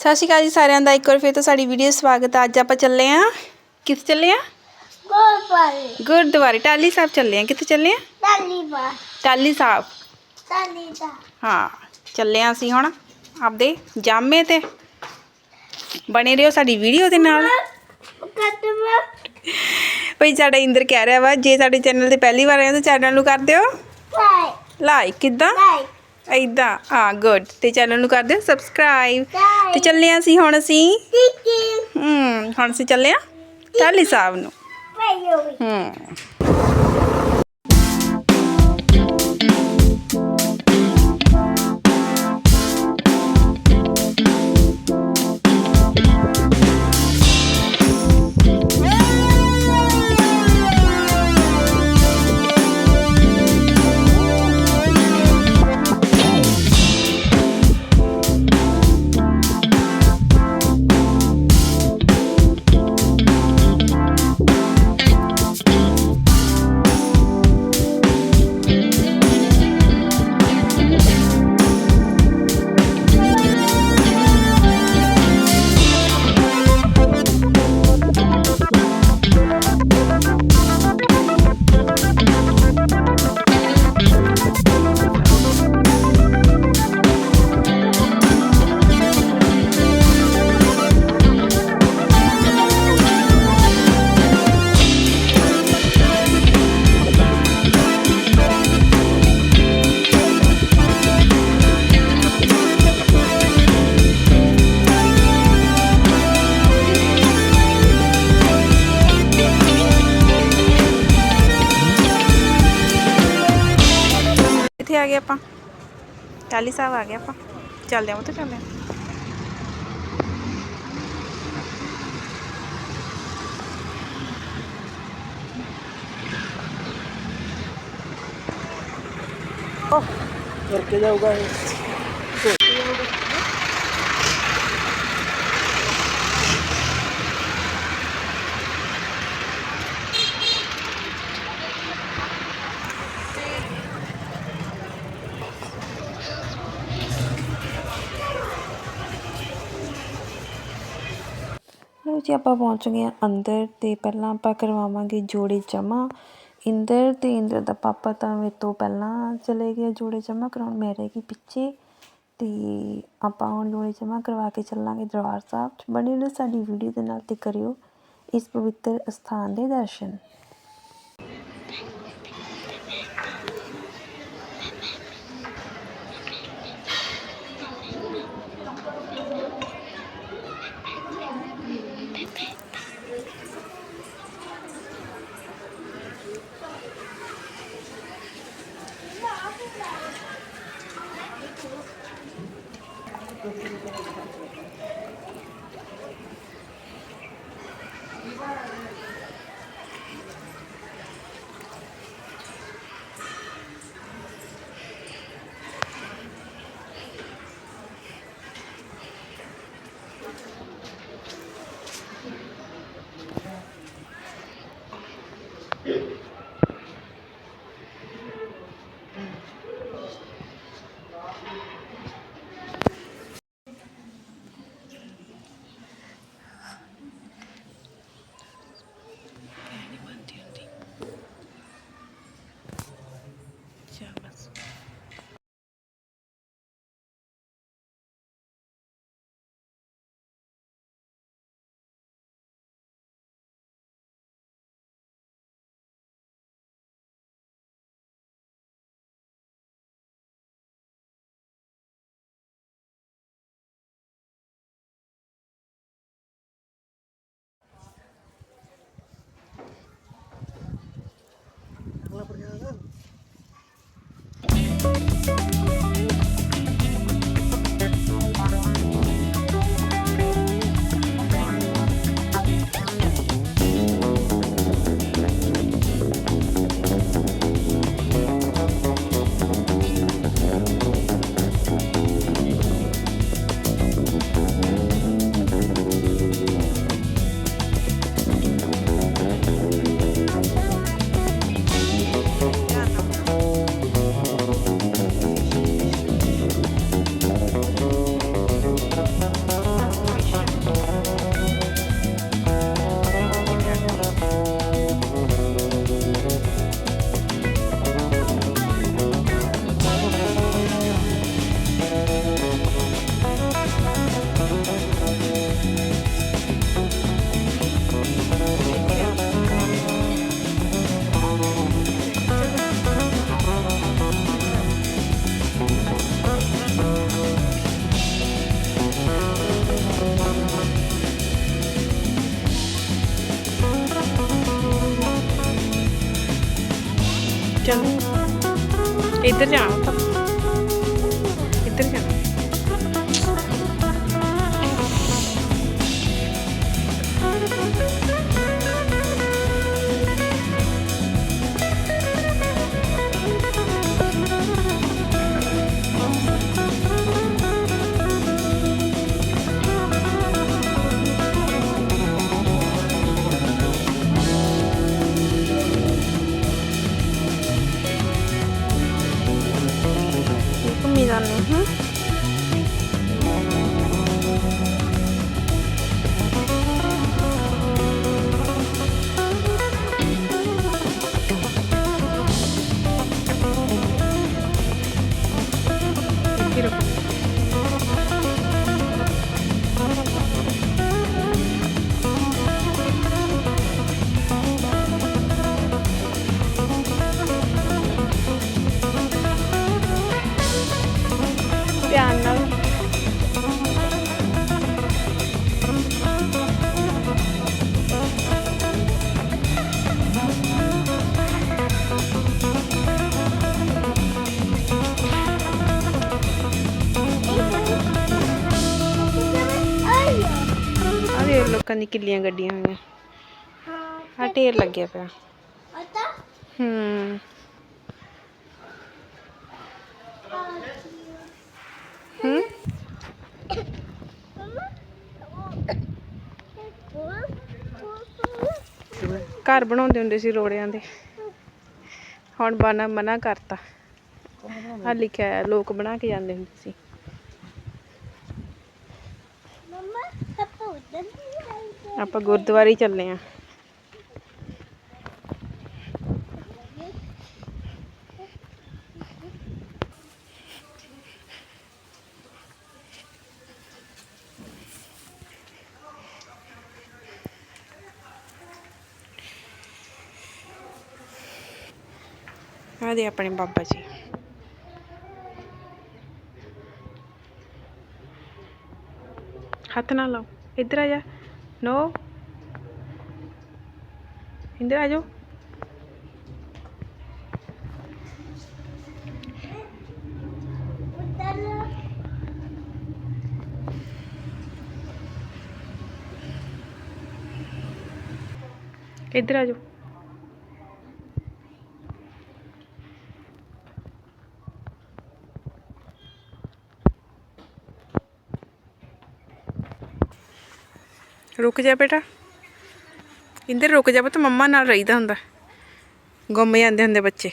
ਸਤਿ ਸ਼੍ਰੀ ਅਕਾਲ ਜੀ ਸਾਰਿਆਂ ਦਾ ਇੱਕ ਵਾਰ ਫਿਰ ਤੋਂ ਸਾਡੀ ਵੀਡੀਓ ਸਵਾਗਤ ਹੈ ਅੱਜ ਆਪਾਂ ਚੱਲੇ ਆਂ। ਕਿੱਥੇ ਚੱਲੇ ਆਂ? ਗੋਪਾਲ ਗੁਰਦੁਆਰੇ ਟਾਲੀ ਸਾਹਿਬ ਚੱਲੇ ਆਂ। ਕਿੱਥੇ ਚੱਲੇ ਆਂ? ਤਾਲੀਬਾ ਟਾਲੀ ਸਾਹਿਬ। ਤਾਲੀਦਾ ਹਾਂ ਚੱਲੇ ਆਂ ਅਸੀਂ ਹੁਣ ਆਪਦੇ ਜਾਮੇ ਤੇ। ਬਣੇ ਰਹੋ ਸਾਡੀ ਵੀਡੀਓ ਦੇ ਨਾਲ। ਕਦਮਾ ਭਈ ਸਾਡਾ ਇੰਦਰ ਕਹਿ ਰਿਹਾ ਵਾ ਜੇ ਸਾਡੇ ਚੈਨਲ ਤੇ ਪਹਿਲੀ ਵਾਰ ਆਏ ਤਾਂ ਚੈਨਲ ਨੂੰ ਕਰ ਦਿਓ। ਲਾਈ ਲਾਈਕ ਕਿੱਦਾਂ? ਲਾਈ ਏਦਾਂ। ਹਾਂ ਗੁੱਡ ਤੇ ਚੈਨਲ ਨੂੰ ਕਰ ਦਿਓ ਸਬਸਕ੍ਰਾਈਬ ਤੇ ਚੱਲੇ ਆਂ ਅਸੀਂ ਹੁਣ ਅਸੀਂ ਹੂੰ ਹੁਣ ਅਸੀਂ ਚੱਲੇ ਆਂ ਟਾਲੀ ਸਾਹਿਬ ਨੂੰ। ਹੂੰ। ਆਪਾਂ। ਟਾਲੀ ਸਾਹਿਬ ਆ ਗਏ ਆਪਾਂ। ਚੱਲਦੇ ਆਂ ਉੱਥੇ ਚੱਲਦੇ ਆਂ ਕਰਕੇ ਜਾਊਗਾ ਇਹ। ਜੀ ਆਪਾਂ ਪਹੁੰਚ ਗਏ ਹਾਂ ਅੰਦਰ ਤੇ ਪਹਿਲਾਂ ਆਪਾਂ ਕਰਵਾਵਾਂਗੇ ਜੋੜੇ ਜਮਾ ਇੰਦਰ ਤੇ ਇੰਦਰ ਦਾ ਪਾਪਾ ਤਾਂ ਮੇਰੇ ਤੋਂ ਪਹਿਲਾਂ ਚਲੇ ਗਏ ਜੋੜੇ ਜਮਾ ਕਰਾਉਣ। ਮੈਂ ਰਹਿ ਗਈ ਪਿੱਛੇ ਤੇ ਆਪਾਂ ਹੁਣ ਜੋੜੇ ਜਮਾ ਕਰਵਾ ਕੇ ਚੱਲਾਂਗੇ ਦਰਬਾਰ ਸਾਹਿਬ। ਬਣੇ ਰਹੋ ਸਾਡੀ ਵੀਡੀਓ ਦੇ ਨਾਲ ਤੇ ਕਰਿਓ ਇਸ ਪਵਿੱਤਰ ਅਸਥਾਨ ਦੇ ਦਰਸ਼ਨ। Christian e Adriana. ਕਿੱਲੀਆਂ ਗੱਡੀਆਂ ਹੋਈਆਂ। ਹਾਂ ਆ ਢੇਰ ਲੱਗਿਆ ਪਿਆ। ਹੂੰ। ਹੂੰ। ਘਰ ਬਣਾਉਂਦੇ ਹੁੰਦੇ ਸੀ ਰੋੜਿਆਂ ਦੇ। ਹੁਣ ਬਣਾ ਮਨਾ ਕਰਤਾ। ਆ ਲਿਖਿਆ ਲੋਕ ਬਣਾ ਕੇ ਜਾਂਦੇ ਹੁੰਦੇ ਸੀ। ਆਪਾਂ ਗੁਰਦੁਆਰੇ ਚੱਲੇ ਆ ਆ ਦੇ ਆਪਣੇ ਬਾਬਾ ਜੀ। ਹੱਥ ਨਾ ਲਾਓ। ਇੱਧਰ ਆ ਜਾ ਨੋ ਇੱਧਰ ਆ ਜਾਓ ਰੁਕ ਜਾ ਬੇਟਾ। ਇੰਦਰ ਰੁਕ ਜਾ ਪੁੱਤ, ਮੰਮਾ ਨਾਲ ਰਹੀਦਾ ਹੁੰਦਾ। ਗੁੰਮ ਜਾਂਦੇ ਹੁੰਦੇ ਬੱਚੇ।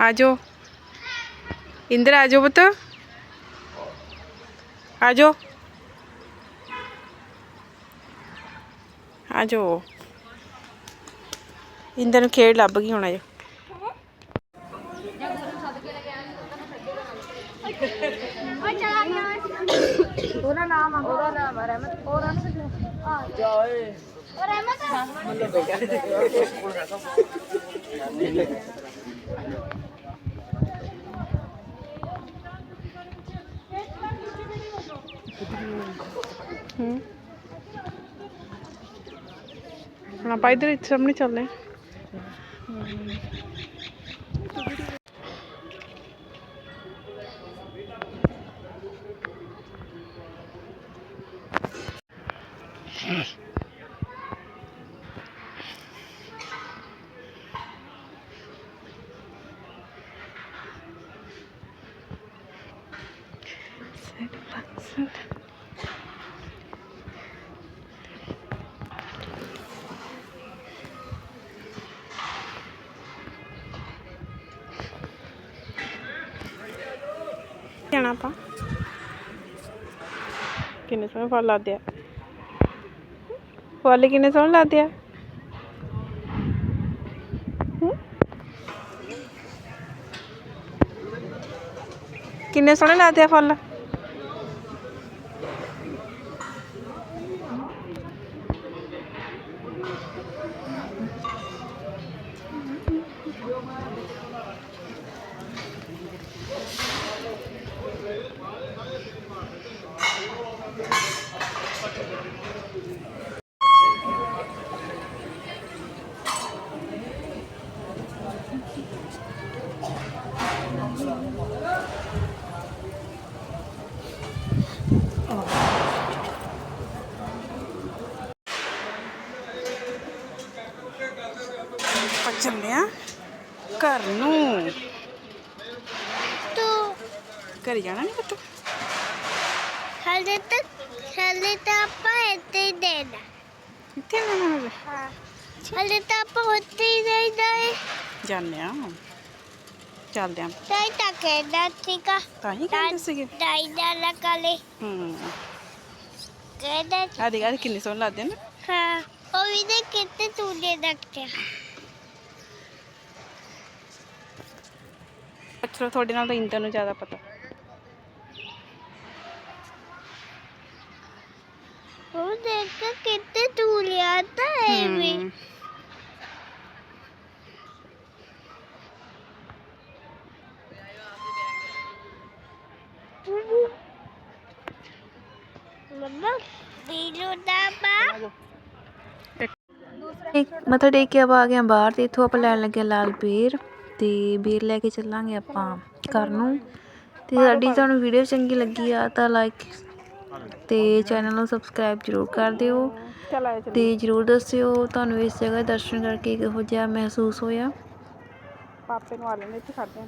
ਆ ਜਾਓ। ਇੰਦਰ ਆ ਜਾਓ ਪੁੱਤ। ਆ ਜਾਓ ਆ ਇੰਦਰ ਨੂੰ ਖੇਡ ਲੱਭ ਗਈ ਹੁਣ ਆ ਉਹਦਾ ਨਾਮ ਆ। ਉਹਦਾ ਨਾਮ ਆ ਰਹਿਮਤ। ਉਹ ਰਹਿਮਤ ਆ। ਜਾਏ ਉਹ ਰਹਿਮਤ। ਹੂੰ। ਹੁਣ ਆਪਾਂ ਇੱਧਰ ਇੱਥੇ ਸਾਹਮਣੇ ਚੱਲਦੇ ਹਾਂ ਜਾਣਾ ਆਪਾਂ। ਕਿੰਨੇ ਸੋਹਣੇ ਫਲ ਲਾਦੇ ਆ। ਫੁੱਲ ਕਿੰਨੇ ਸੋਹਣੇ ਲਾਦੇ ਆ। ਹੂੰ? ਕਿੰਨੇ ਸੋਹਣੇ ਲਾਦੇ ਆ ਫੁੱਲ ਚੱਲੇ ਆ ਘਰ ਨੂੰ ਤੂੰ ਘਰ ਜਾਣਾ ਨਹੀਂ ਪੁੱਤ ਹਲੇ ਤੱਕ ਹਲੇ ਤਾਂ ਆਪਾਂ ਇੱਥੇ ਹੀ ਦੇਣਾ ਕਿੱਥੇ ਜਾਣਾ ਹਲੇ ਹਾਂ ਹਲੇ ਤਾਂ ਆਪਾਂ ਉੱਥੇ ਹੀ ਨਹੀਂ ਜਾਏ ਜਾਂਦੇ ਆ ਚੱਲਦੇ ਆ ਤਾਈ ਤਾਂ ਕਹਿਣਾ ਸੀਗਾ ਤਾਂ ਹੀ ਕਹਿੰਦੇ ਸੀਗੇ ਤਾਈ ਦਾ ਲਗਾਲੇ ਹੂੰ ਕਹਿਣਾ ਆ ਦੇਖ ਆ ਕਿੰਨੀ ਸੋਹਣੀ ਲੱਗਦੀ ਆ ਨਾ ਹਾਂ ਉਹ ਵੀ ਦੇ ਕਿਤੇ ਤੂੰ ਦੇ ਰੱਖਿਆ ਅੱਛਾ ਤੁਹਾਡੇ ਨਾਲ ਤਾਂ ਇੰਦਰ ਨੂੰ ਜ਼ਿਆਦਾ ਪਤਾ। ਉਹ ਦੇਖ ਕਿਤੇ ਤੂੰ ਲਿਆ ਤਾਂ ਹੈ ਵੀ। ਹੂੰ। ਮੰਮਾ ਬੀਲੂ ਦਾ ਬਾ ਮੱਥਾ ਟੇਕ ਕੇ ਆਪਾਂ ਆ ਗਏ ਹਾਂ ਬਾਹਰ ਤੇ ਇੱਥੋਂ ਆਪਾਂ ਲੈਣ ਲੱਗੇ ਹਾਂ ਲਾਲ ਬੇਰ ਤੇ ਬੇਰ ਲੈ ਕੇ ਚੱਲਾਂਗੇ ਆਪਾਂ ਘਰ ਨੂੰ। ਤੇ ਸਾਡੀ ਤੁਹਾਨੂੰ ਵੀਡੀਓ ਚੰਗੀ ਲੱਗੀ ਆ ਤਾਂ ਲਾਈਕ ਤੇ ਚੈਨਲ ਨੂੰ ਸਬਸਕ੍ਰਾਈਬ ਜ਼ਰੂਰ ਕਰ ਦਿਓ। ਚੱਲ ਆਇਆ ਤੇ ਜ਼ਰੂਰ ਦੱਸਿਓ ਤੁਹਾਨੂੰ ਇਸ ਜਗ੍ਹਾ ਦਰਸ਼ਨ ਕਰਕੇ ਕਿਹੋ ਜਿਹਾ ਮਹਿਸੂਸ ਹੋਇਆ। ਪਾਪੇ ਨੂੰ ਆ ਲੈਣੇ ਇੱਥੇ ਖੜਦੇ ਆ